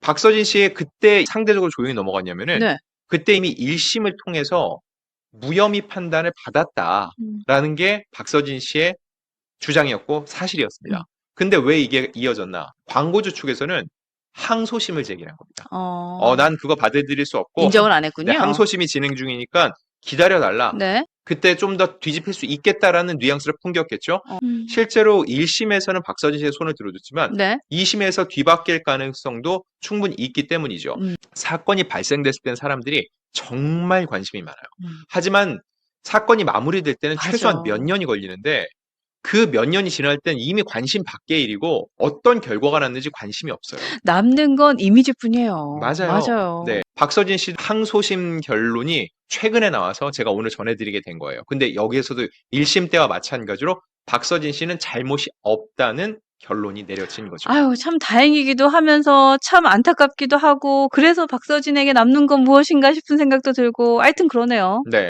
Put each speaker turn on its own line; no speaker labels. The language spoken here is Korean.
박서진 씨의 그때 상대적으로 조용히 넘어갔냐면은
네.
그때 이미 1심을 통해서 무혐의 판단을 받았다라는
음.
게 박서진 씨의 주장이었고 사실이었습니다.
음.
근데 왜 이게 이어졌나? 광고주 측에서는 항소심을 제기한 겁니다.
어.
어, 난 그거 받아들일 수 없고
인정을 안
네,
했군요.
항소심이 진행 중이니까 기다려 달라.
네.
그때 좀 더 뒤집힐 수 있겠다라는 뉘앙스를 풍겼겠죠.
어. 음.
실제로 1심에서는 박서진 씨의 손을 들어줬지만
네.
2심에서 뒤바뀔 가능성도 충분히 있기 때문이죠.
음.
사건이 발생됐을 땐 사람들이 정말 관심이 많아요.
음.
하지만 사건이 마무리될 때는
맞아.
최소한 몇 년이 걸리는데 그몇 년이 지날 땐 이미 관심 밖의 일이고 어떤 결과가 났는지 관심이 없어요.
남는 건 이미지뿐이에요.
맞아요.
맞아요.
네. 박서진 씨 항소심 결론이 최근에 나와서 제가 오늘 전해드리게 된 거예요. 근데 여기에서도 1심 때와 마찬가지로 박서진 씨는 잘못이 없다는 결론이 내려진 거죠.
아유, 참 다행이기도 하면서 참 안타깝기도 하고 그래서 박서진에게 남는 건 무엇인가 싶은 생각도 들고 하여튼 그러네요.
네.